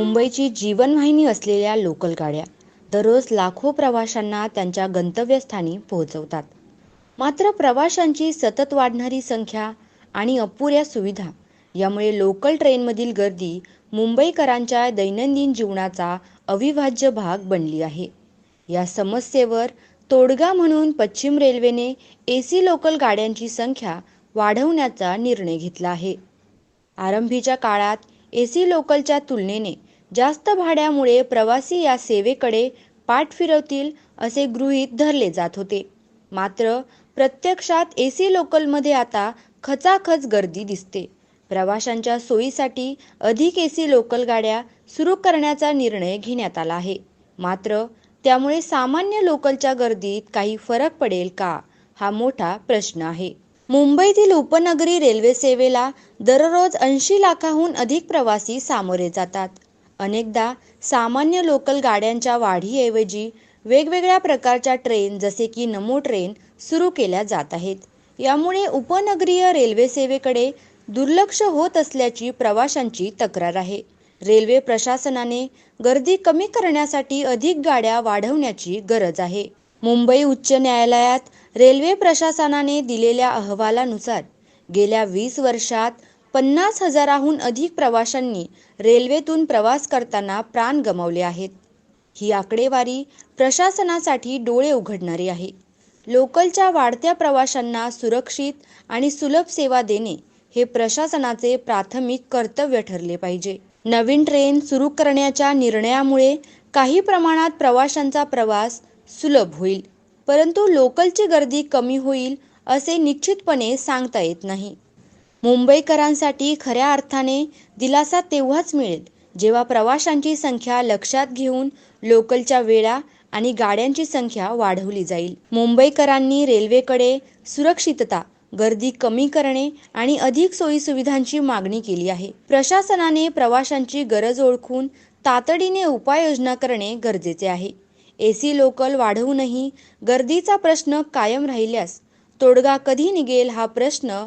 मुंबईची जीवनवाहिनी असलेल्या लोकल गाड्या दररोज लाखो प्रवाशांना त्यांच्या गंतव्यस्थानी पोहोचवतात. मात्र प्रवाशांची सतत वाढणारी संख्या आणि अपुऱ्या सुविधा यामुळे लोकल ट्रेनमधील गर्दी मुंबईकरांच्या दैनंदिन जीवनाचा अविभाज्य भाग बनली आहे. या समस्येवर तोडगा म्हणून पश्चिम रेल्वेने ए सी लोकल गाड्यांची संख्या वाढवण्याचा निर्णय घेतला आहे. आरंभीच्या काळात ए सी लोकलच्या तुलनेने जास्त भाड्यामुळे प्रवासी या सेवेकडे पाठ फिरवतील असे गृहीत धरले जात होते. मात्र प्रत्यक्षात ए सी लोकलमध्ये आता खचाखच गर्दी दिसते. प्रवाशांच्या सोयीसाठी अधिक ए सी लोकल गाड्या सुरू करण्याचा निर्णय घेण्यात आला आहे. मात्र त्यामुळे सामान्य लोकलच्या गर्दीत काही फरक पडेल का हा मोठा प्रश्न आहे. मुंबईतील उपनगरी रेल्वे सेवेला दररोज ऐंशी लाखाहून अधिक प्रवासी सामोरे जातात. अनेकदा सामान्य लोकल गाड्यांच्या वाढीऐवजी वेगवेगळ्या प्रकारच्या ट्रेन जसे की नमो ट्रेन सुरू केल्या जात आहेत. यामुळे उपनगरीय रेल्वे सेवेकडे दुर्लक्ष होत असल्याची प्रवाशांची तक्रार आहे. रेल्वे प्रशासनाने गर्दी कमी करण्यासाठी अधिक गाड्या वाढवण्याची गरज आहे. मुंबई उच्च न्यायालयात रेल्वे प्रशासनाने दिलेल्या अहवालानुसार गेल्या वीस वर्षात पन्नास हजाराहून अधिक प्रवाशांनी रेल्वेतून प्रवास करताना प्राण गमावले आहेत. ही आकडेवारी प्रशासनासाठी डोळे उघडणारी आहे. लोकलच्या वाढत्या प्रवाशांना सुरक्षित आणि सुलभ सेवा देणे हे प्रशासनाचे प्राथमिक कर्तव्य ठरले पाहिजे. नवीन ट्रेन सुरू करण्याच्या निर्णयामुळे काही प्रमाणात प्रवाशांचा प्रवास सुलभ होईल परंतु लोकलची गर्दी कमी होईल असे निश्चितपणे सांगता येत नाही. मुंबईकरांसाठी खऱ्या अर्थाने दिलासा तेव्हाच मिळेल जेव्हा प्रवाशांची संख्या लक्षात घेऊन लोकलच्या वेळा आणि गाड्यांची संख्या वाढवली जाईल. मुंबईकरांनी रेल्वेकडे सुरक्षितता गर्दी कमी करणे आणि अधिक सोयीसुविधांची मागणी केली आहे. प्रशासनाने प्रवाशांची गरज ओळखून तातडीने उपाययोजना करणे गरजेचे आहे. ए सी लोकल वाढवूनही गर्दीचा प्रश्न कायम राहिल्यास तोडगा कधी निघेल हा प्रश्न